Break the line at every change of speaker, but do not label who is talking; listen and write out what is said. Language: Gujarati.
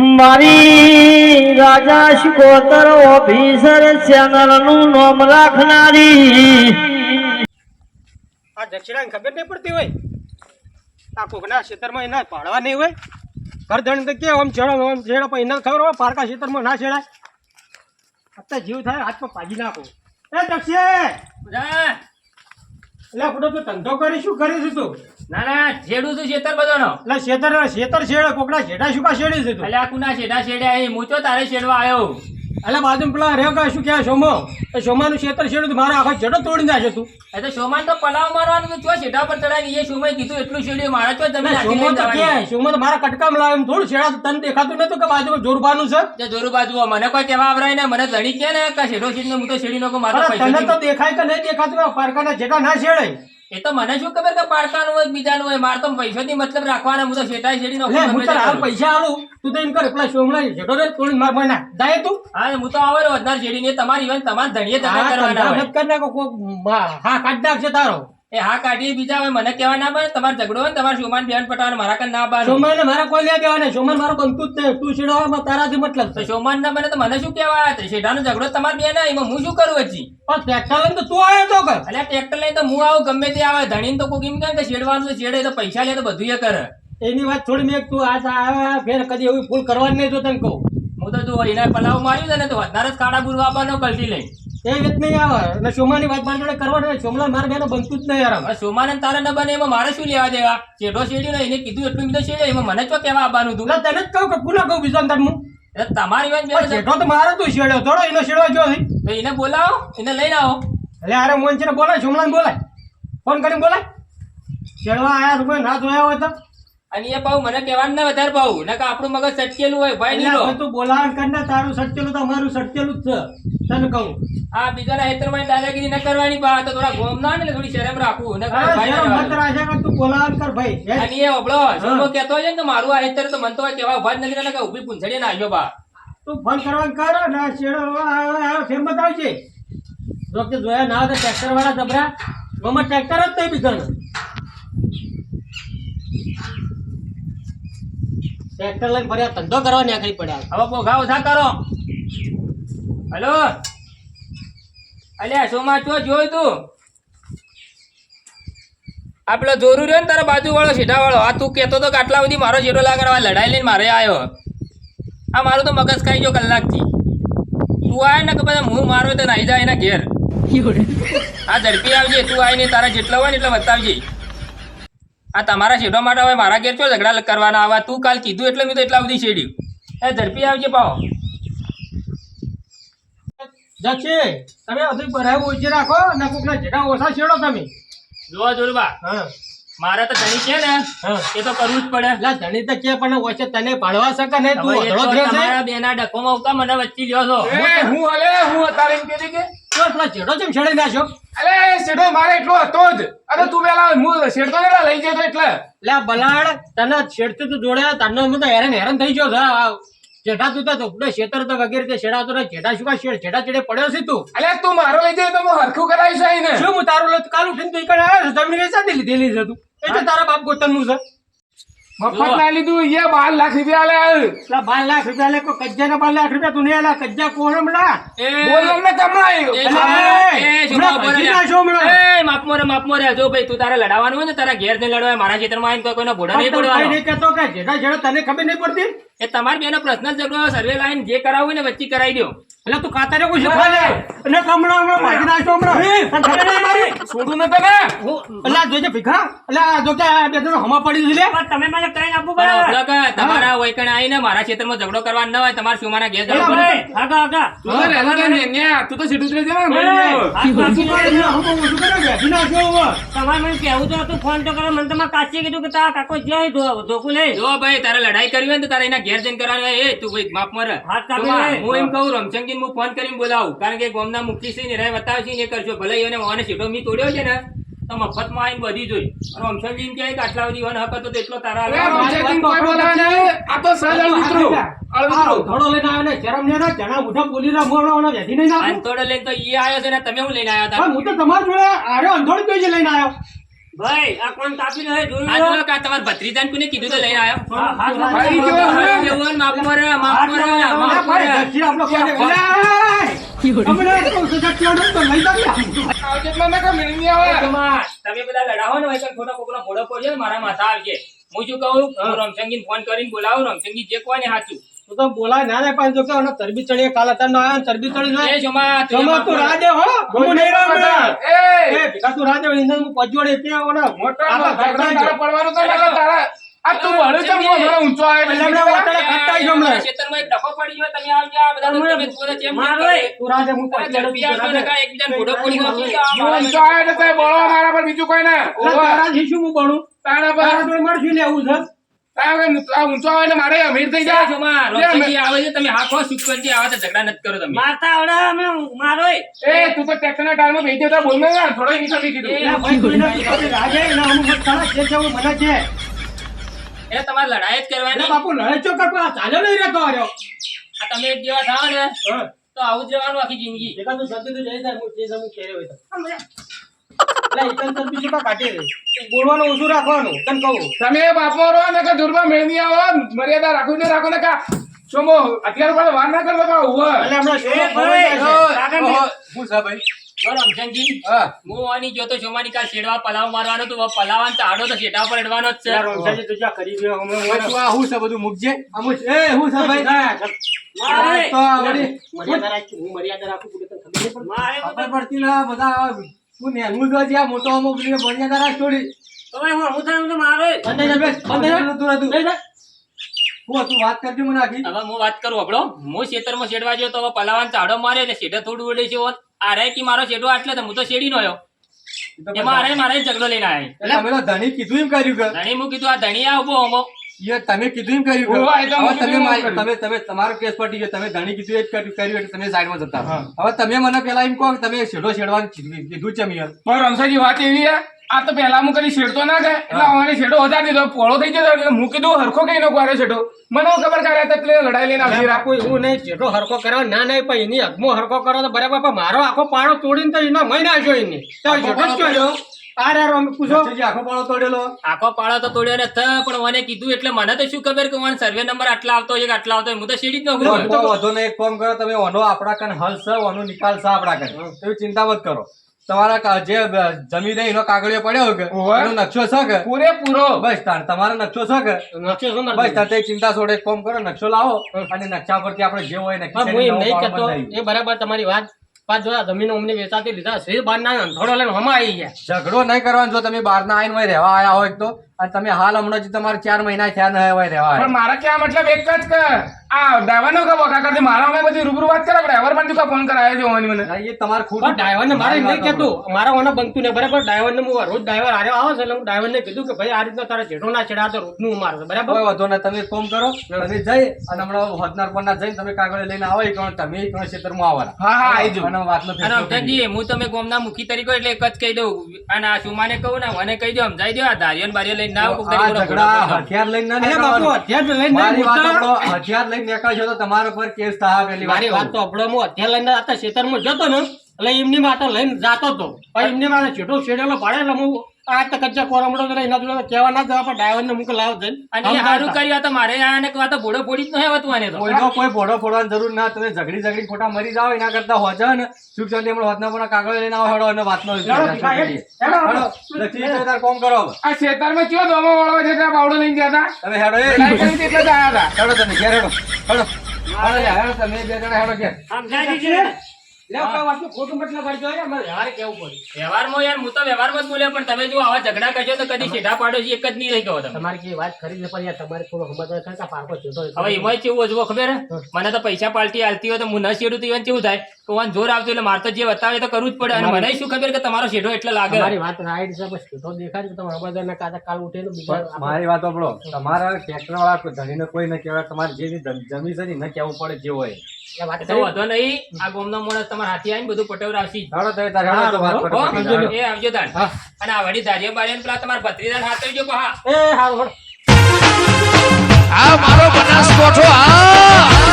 મારી રાજા શિકોતર ઓફિસર ચેનલનું નામ રાખનારી.
આ દક્ષિણાને ખબર નહીં પડતી હોય? આ કોકના ક્ષેત્રમાં એના પાડવા નહીં હોય? ઘર ધણી તો કે આમ છેડો આમ છેડો પણ એને ખબર હોય પારકા ખેતરમાં ના છેડાય અત્યારે જીવ થાય હાથમાં પાજી નાખો. એ દક્ષે એટલે આપણે તો ધંધો કરી શું કરી છે તું?
ના ના છેડું છું છેતર બધાનો.
એટલે શેતર શેતર છેડે છેડા શું કા છેડી છે તું?
એટલે આ કુના છેડા છેડ્યા અહીં હું તો તારે છેડવા આવ્યો?
એટલે બાજુ પેલા રે શું ક્યાં સોમો એ સોમાનું શેતર છેડ્યું તો મારા આખા જડો તોડી નાખે તું.
એટલે તો તો પલાવ મારવાનું તો ચો પર ચડાવી એ સોમાએ કીધું એટલું છેડ્યું મારા તો તમે
સોમો તો કે સોમો તો મારા કટકામ લાવે એમ થોડું છેડા તને દેખાતું નતું કે બાજુ જોરબાનું છે?
જોરુ બાજુ મને કોઈ કહેવા આવરાય ને મને ધણી કે ને કે છેડો છેડીને હું તો છેડી નાખું મારા
તને તો દેખાય કે નહીં દેખાતું કે પારકાના છેડા ના છેડે
એ તો મને શું ખબર કે પાડકાનું હોય બીજાનું હોય? મારે તો પૈસા થી મતલબ રાખવાના. હું તો છેટા છેડી નો
હું
તો
હાલ પૈસા આલું. તું તો એમ કર પેલા સોમલા જેટો રે તોડીને માર નાખ જાય તું.
હા હું તો આવે વધારે છેડીને તમારી ઇવન તમાર ધણીએ તમે કરવાના હોય.
કર નાખો હા કાઢ નાખશે તારો.
એ હા કાઢી બીજા હોય મને કહેવા ના પડે તમારે ઝઘડો હોય ને તમારે શોમાન બેન પટાવાનું મારા કન ના બાનું
સોમાને મારા કોઈ લેવા દેવા નહીં. સોમાન મારો બનતું જ નહીં. તું છેડવામાં તારાથી મતલબ છે.
શોમાન ના બને તો મને શું કહેવા શેઠાનો ઝઘડો તમારે બેન એમાં હું શું કરું હજી?
પણ ટ્રેક્ટર લઈને તો તું આવ્યો તો કર
એટલે ટ્રેક્ટર લઈને તો હું આવું ગમે તે આવે. ધણીને તો કોઈ કેમ કહે કે છેડવાનું તો છેડે તો પૈસા લે તો બધું એ કરે.
એની વાત થોડી મેં તું આ ફેર કદી એવી ભૂલ કરવાની નહીં જો તને કહું.
હું તો તું એના પલાવ માર્યું ને તો વધારે જ કાળા બુરવા આપવાનો કલટી લઈ
એ રીત નહીં આવે. અને સોમાની વાત મારી જોડે કરવાની. સોમલા મારા બેનો બનતું જ નહીં યાર
સોમાને તારે ન બને એમાં મારે શું લેવા દેવા? ચેડો છેડ્યું ને એને કીધું એટલું બધું છે એમાં મને તો કેવા આવવાનું હતું
તને જ કહું કે પુનઃ કહું બીજા
તમને તમારી વાત બે
તો મારો તું છેડ્યો થોડો એનો છેડવા ગયો છે
તો એને બોલાવો એને લઈને આવો.
એટલે અરે મોન છે બોલાય સોમલાને બોલાય. ફોન કરીને બોલાય. છેડવા આયા તો કોઈ ના જોયા હોય તો?
અને એ પાઉ મને કહેવાનું ના વધારે પાઉ નકર આપણું મગજ સટકેલું હોય ભાઈ
હવે તું બોલાવણ કરીને તારું સટકેલું તો અમારું સટકેલું જ છે. તને કહું.
આ બીજાના હેતરમાં દાદાગીરી ન કરવાની બા તો થોડા ગોમ ના ને થોડી શરમ રાખવું નકર ભાઈ
મત. રાખે કે તું બોલાણ કર ભાઈ.
અને એ ઓબળો સોમો કહેતો હોય ને મારું આ હેતર તો મન તો કેવા ભાજ નથી રહેતા કે ઊભી પૂંછડી ના આવ્યો બા.
તું ફોન કરવાનું કર ના શેડો છેડો ફેર બતાવજે. જો કે જોયા ના તો ટ્રેક્ટર વાળા જબરા. ગમે ટ્રેક્ટર જ નહીં બીજાનું. ટ્રેક્ટર લઈને ફર્યા ધંધો કરવા નીકળી પડ્યા.
હવે પોઘા ઓછા કરો. હલો? અલ્યા સોમા ચો જોયું તું? આપડે પેલો જોરું રહ્યો ને તારા બાજુ વાળો સીધા વાળો આ તું કહેતો તો કે આટલા બધી મારો જેટલો લાગવા લડાઈ લઈને મારે આવ્યો આ મારું તો મગજ ખાઈ ગયો કલાકથી. તું આય ને કે બધા હું મારો તો નાઈ જાય એના ઘેર. આ ઝડપી આવજે તું આવીને તારા જેટલા હોય ને એટલે બતાવજે. આ તમારા શેડવા માટે હવે મારા ઘેર છો ઝઘડા કરવાના આવા? તું કાલ કીધું એટલે મેં તો એટલા બધી શેડ્યું એ ઝડપી આવજે પાવો
જક્ષી તમે બધું બરાબર ઓછી રાખો અને કોકના જેટલા ઓછા છેડો તમે.
જોવા જોડવા મારે તો ધણી છે ને એ તો કરવું જ પડે.
ધણી તો કે પણ ઓછે તને પાડવા શકે ને તું
બેના ડકો
માં
તો
છે
તમારા બેના ઉકા મને વચ્ચે લ્યો છો.
હું હલે હું એમ કહેતી કે
તો પેલા જેડો જેમ છેડી નાખ્યો
અલે શેઠો મારે એટલો હતો જ. અરે તું પેલા હું શેડતો ને લઈ જતો એટલે.
એટલે આ બલાડ તને તું જોડે તને હું તો હેરાન હેરાન થઈ ગયો આ જેઠા તું તો ઉપડે શેતર તો વગેરે તે છેડાતો ને જેઠા શું છેડા છેડે પડ્યો છે તું?
અલે તું મારો લઈ જાય તો હું હરખું કરાવીશ અહીં
શું હું તારું લઈ કાલ ઉઠીને તું ઈકણ આવ્યો છે? જમીન વેચાતી લીધેલી છે તું. એટલે તારા બાપ ગોતનનું છે.
મફત ના લીધું એ બાર લાખ રૂપિયા લે
બાર લાખ રૂપિયા લે કોઈ કજ્જા બાર લાખ રૂપિયા તું નહીં આલા કજ્જા કોણ
ને ને મારા ખેતરમાં આવીને કોઈ ભોડા નહીં પડવાનો
કહેતો કે જેઠા છેડો તને ખબર નહીં પડતી?
એ તમારી બેનો પર્સનલ ઝઘડો સર્વે લાઈન જે કરાવવું ને વચ્ચે કરાવી દો.
એટલે તું કાતરે કોઈ શીખવા દે અને કમળો હમણાં ભાગી નાખશો હમણાં. મારી.
છોડું ન તમે.
એટલે આ જોજે ભીખા? એટલે આ જો કે આ બે જણો હમા પડી દીધી લે.
તમે મને કઈ આપવું પડે
તમારા વૈકણ આવીને મારા ખેતરમાં ઝઘડો કરવા ન હોય તમારે સુમાના ઘેર જવું પડે
આગા આગા
તું તો રહેલો ને ને, ન્યા, તું તો સીધું જ રહેજે ને,
એ,
મળી ગયો.
હાથ બાકી
એટલે હું તો ઓછું કરે બેસી નાખ્યો હવે.
તમારે મને કેવું તો હતું ફોન તો કરો. મને તમારે કાચી કીધું કે તારા કાકો જાય ધોકું લઈ.
જો ભાઈ તારે લડાઈ કરવી હોય ને તો તારે એના ઘેર જઈને કરવાનું એ તું ભાઈ માફ મરે. હું એમ કહું રમચંગીને હું ફોન કરીને બોલાવું. કારણ કે ગોમના મુક્તિ છે ને બતાવશે ને કરશો ભલે એને ઓને સીટો મી તોડ્યો છે ને તો મફતમાં આવીને બધી જોઈ. અને રમચંગી કે આટલા બધી વન હક હતો તો એટલો તારા.
આ તો સહજ મિત્રો
આ લઈને આવ્યો ને શરમ ને જણા મોઢા બોલી ના મોઢા ઓના વેધી નહીં ના
અંધોડો લઈને તો ઈ આવ્યો છે ને તમે હું લઈને આવ્યા હતા?
હું તો તમારા જોડે આર્યો અંધોડ કઈ છે લઈને આવ્યો
ભાઈ આ કોણ કાપી જોયું
આ કોને કીધું તો
ભાઈ
ભાઈ માફ કરે માફ કરે માફ કરે.
આપણો કોને
તમે પેલા લડાવો ને વૈકલ ખોટા કોકનો ઘોડો પડ્યો મારા માથા આવશે હું શું કહું? રમસંગીને ફોન કરીને બોલાવું રમસંગી જે કોઈ ને સાચું
તું તો બોલાય ના રે પણ જો કે આનો તરબી ચડીએ કાલ હતા આવ્યો ને તરબી ચડી જાય?
એ જોમા, તું
તું
કરે.
હો. હું નહીં રાહ
એ!
એ ભીખા તું રાહ દે હું પજવાડે ત્યાં ઓલા
મોટા
આખા
ઝઘડા
ઘરડા
તારા પડવાનું તો તારા આ તું ભણ્યું છે હું ઘણો ઊંચો આવે
એટલે હમણાં વાટાડે ખટતા આવીશું હમણાં.
ખેતરમાં એક ડખો પડી ગયો તમે આવજો આ બધા તમે જોડે ચેમ
મારો
તું રાહ હું
આ
પજવાડે
ઝડપી ને કાંઈ એકબીજાને ઘોડો પડી ગયો છે, આ
હું
મારા
ઊંચો આવે? એટલે તે બોલવા મારા પર બીજું કોઈ ના.
તારા શીશું હું
તારા પર
એવું છે?
ઊંચો આવે એટલે મારે અમીર થઈ જાય.
જોમા, રમસંગી આવે છે તમે હાંકો શુક્રજી આવે તો ઝઘડા નથી કરો તમે.
મારતા આવડે અમે મારો એ.
તું બેસી જતા બોલ થોડો
છે મને છે.
એ તમારે લડાઈ જ કરવાની.
બાપુ લડે ચો ચાલ્યો નહીં રહેતો હાર્યો.
આ તમે એક જેવા થાવ ને તો આવું જ રહેવાનું આખી જિંદગી.
તું જલ્દી તો જઈ જાય, હું તે જમું ઘેરે હોય તો. બોલવાનું ઓછું રાખવાનું તને કહું.
તમે બાપો રહો ને કે દૂરમાં મેળ આવો મર્યાદા રાખો ને રાખો ને કા સોમો અત્યારે પણ વાર ના કરતો કા ઊભો
એટલે હમણાં શેરો
એ
ખોરવાઈ જાય છે.
કાકા ને-
હું છે ભાઈ?
રમશનજી,
હું.
આની જોતો ચોમાની કાલ શેડવા પલાવ મારવાનો તો પલાવાન તો આડો તો શેઢા પર અડવાનો જ છે.
યાર, તું જ્યાં કરી રહ્યો, હમણાં
આ હું છે બધું મૂકજે આ એ હું છે ભાઈ?
મારો
તો આ
મર્યાદા રાખી, મર્યાદા રાખું છું, તને ખબર નહીં પડે?
મારે
પડતી ના બધા હું નેનું જો જ્યાં મોટો અમો બની મર્યાદા તારા
છોડી. તમે હું હું તને તો મારો.
બંધ જા, બેસ, બંધ
તું હતું હું તું વાત કરજો મને આખી.
હવે હું વાત કરું આપણો હું ખેતરમાં શેડવા ગયો તો હવે પલાવાન ચાડો મારે એટલે થોડું ઉડે છે ઓન. કે મારો શેડો આટલે તો હું તો શેડી નો એમાં આરે મારે ઝઘડો લઈને આવ્યો
તમે ધણી કીધું એમ કર્યું કે.
ધણી હું કીધું આ ધણી આ ઊભો
યાર તમે કીધું એમ કર્યું હવે તમે મારી- તમે તમે તમારો કેસ પટી ગયો તમે ધણી કીધું એ જ કર્યું કર્યું એટલે તમે સાઈડમાં જતા હવે તમે મને પેલા એમ કહો કે તમે છેડો છેડવાનું કીધું છે યાર.
પણ રમસાજી વાત એવી છે આ તો પેલા હું કદી છેડતો ના કે એટલે અમારે છેડો વધારે દીધો પોળો થઈ જતો હું કીધું હરખો કઈ નો ક્યારે છેડો? મને ખબર કરે એટલે લડાઈ લઈને
આવી બાપુ એવું નહીં, છેડો હરખો કરવા ના નહીં પણ એની હકમો હરખો કરો તો બરાબર. મારો આખો પાડો તોડીને તો એના મહિના નાખ્યો એની. તો જેટલો જ કર્યો. આ રે રોમ પૂછો
આખો પાળો તોડેલો.
આખો પાડો તો તોડ્યો ને થ પણ મને કીધું એટલે મને તો શું ખબર કે મને સર્વે નંબર આટલા આવતો હોય આટલા આવતો હું તો શેડી જ
તો
નોકરી
કોઈ વાંધો નહીં, એક કામ કરો તમે ઓનો આપણા કન હલ છે ઓનો નિકાલ છે આપણા કન. તમે ચિંતા મત કરો. તમારા જે જમીન છે એનો કાગળિયો પડ્યો કે. એનો નકશો છે કે?
પૂરેપૂરો.
બસ તાર તમારો નકશો છે કે?
નક્કી શું
બસ? તાર તે ચિંતા છોડે એક કામ કરો નકશો લાવો અને નકશા પરથી આપણે જે હોય નક્કી
નહીં
પાડો
એ બરાબર તમારી વાત. પાછ જો જમીન અમને વેચાતી લીધા છે બાર ના થોડો લઈને હમા આવી ગયા.
ઝઘડો નહીં કરવાનો, જો તમે બહાર ના આવીને રહેવા આવ્યા હોય તો. અને તમે હાલ હમણાં જ તમારે ચાર મહિના થયા ના હોય રહેવા
પણ. મારા ક્યાં મતલબ એક જ કે આ ડ્રાઈવર નો વખા કરતી મારા મેં બધી રૂબરૂ વાત કરો ડ્રાઈવર પણ તું ફોન કરાયો છે હોવાની મને.
એ તમારે
ખુદ ડ્રાઈવરને મારે નહીં કહેતું. મારા ઓને બનતું ને બરાબર? ડ્રાઈવરને હું રોજ ડ્રાઈવર હારે આવે છે એટલે હું ડ્રાઈવરને કીધું કે ભાઈ આ રીતના તારા જેઠો ના છેડા તો રોજનું મારું બરાબર?
કોઈ વાંધો નહીં તમે ફોન કરો તમે જઈ અને હમણાં હોદનાર પરના જઈને તમે કાગળ લઈને આવો એ કોણ તમે કોણ ક્ષેત્રમાં આવવાના.
હા હા આવી.
અને વાતનો
અને
ફેસલો
હું તમે ગોમના મુખી તરીકે એટલે એક જ કહી દઉં. અને આ સુમાને કહું ને મને કહી દો સમજાઈ દો આ ધારિયન બારિયન બારીઓ લઈને ના આવો,
આ ઝઘડા. હથિયાર લઈને ના
અરે બાપુ લઈને
મારી વાત
નહીં
હથિયાર લઈને નીકળશો તો તમારા પર કેસ થાય પેલી
મારી વાત તો અપડો હું હથિયાર લઈને આતા ખેતરમાં જતો ને એટલે એમની માટે લઈને જતો હતો પણ એમની માટે છેટો છેડેલો પડે એટલે હું આ તો કચ્ચા કોરમડો ને એના જોડે કહેવા ના જવા પણ ડ્રાઈવરને મૂકી લાવ જઈને.
અને સારું કર્યું તો મારે આને કહું, આ તો ભોળો ફોડી જ નહીં આવતું આને તો.
કોઈનો કોઈ ભોડો ફોડવાની જરૂર ના તમે ઝઘડી ઝઘડી ખોટા મરી જાવ એના કરતા હોજા ને. સુખ શાંતિ હમણાં હોતના પણ કાગળ લઈને આવો હેડો અને વાતનો
હેડો, હેડો. હેડો,
તો તાર કોમ કરો આ
આ ખેતરમાં કયો દોમો વાળો છે ત્યાં બાવડો લઈને ગયા હતા.
તમે હેડો એ.
એટલે જ આયા હતા.
હેડો તમે ઘેર હેડો. હેડો. હેડો હેડો તમે બે જણા હેડો ઘેર.
સમજાય
વ્યવહારમાં યાર હું તો વ્યવહારમાં જ બોલ્યો પણ તમે જો આવા ઝઘડા કરશો તો કદી સીધા પાડો છે એક જ નહીં રહી ગયો
તમારી જે વાત ખરી છે પણ યાર તમારે થોડો સમજવા થાય કે આ પારકો છેટો છે.
હવે એમાં કેવું હજુ ખબર? મને તો પૈસા પાલટી આલતી હોય તો હું ન શેડું તો કેવું થાય? તો વાન જોર આવતું એટલે મારે તો જે બતાવે એ તો કરવું જ પડે. અને મને શું ખબર કે તમારો શેઢો એટલે લાગે?
મારી વાત રાઈટ છે બસ છેટો દેખાય છે તમે સમજદાર ના કાતા કાલ ઉઠે
મારી વાત સાંભળો. તમારા ટ્રેક્ટર વાળા ધણીને કોઈ ન કહેવાય તમારે જે જમ- છે ને ન કહેવું પડે જે હોય.
વાત
તો વાંધો નહીં. આ ગોમનો માણસ તમારા હાથી આવીને બધું પટેવ આવશે
હેડો તાર તો વાત.
એ આવજો તાણ. અને આ વડી ધારીઓ બારીઓ પેલા તમારા ભત્રીદાન હાથ આવજો
એ હારું.
આ મારો બનાસકોઠો આ